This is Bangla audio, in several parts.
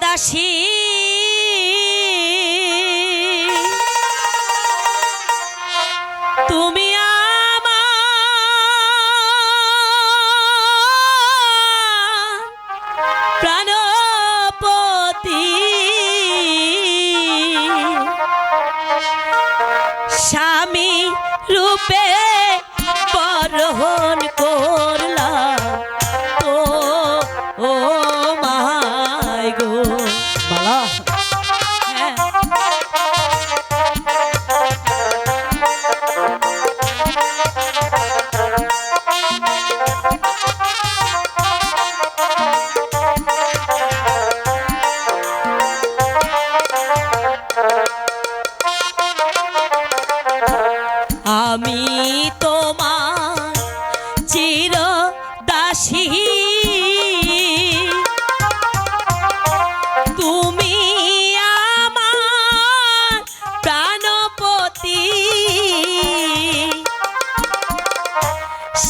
চিরদাসী তুমি আমার প্রাণপতি। স্বামী রূপে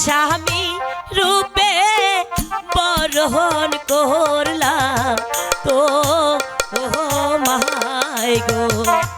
স্বামী রূপে বরহন করলাম। তো মাই গো।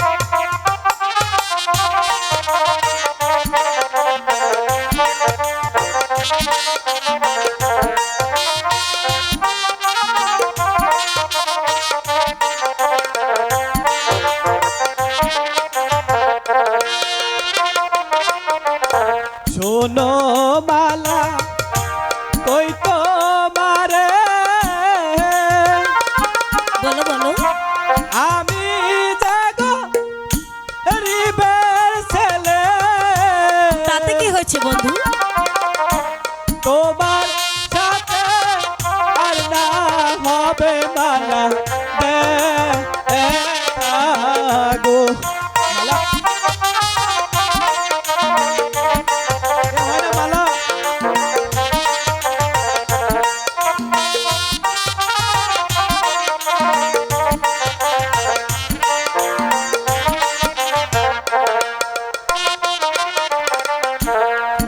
আমি ছেলে। তাতে কি হয়েছে বন্ধু? তোমার সাথে আর না হবে মালা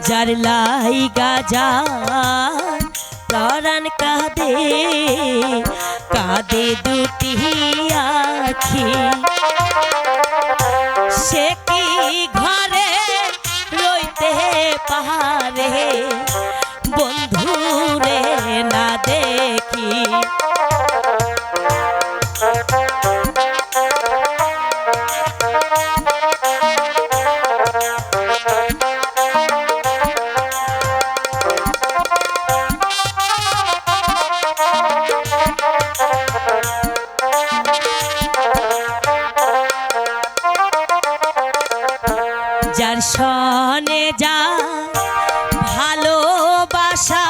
যার লাই গাজা প্রাণ কাঁদে কাঁদে দুটি আখি। সে কি ঘরে রইতে পাহাড়ে সনে যা ভালোবাসা।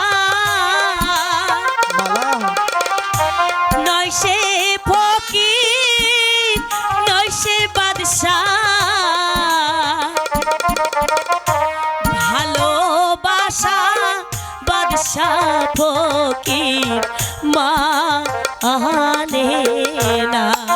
নয় সে ফকির নয় সে বাদশাহ। ভালোবাসা বাদশাহ ফকির মা আনে না।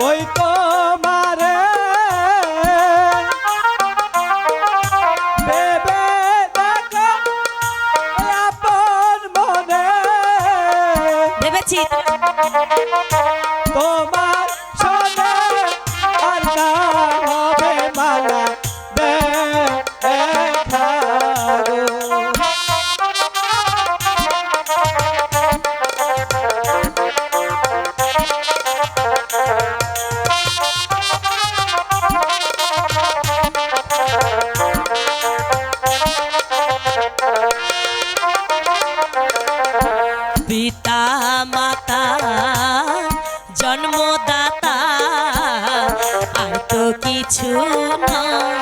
কই তো মারে তোমার শোনে আর না হবে মালা। রাখা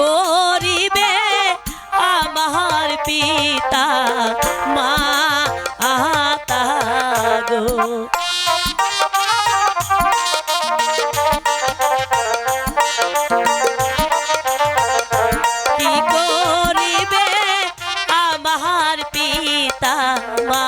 করিবে আমার পিতা মা গো। কি করিবে আমার পিতা মা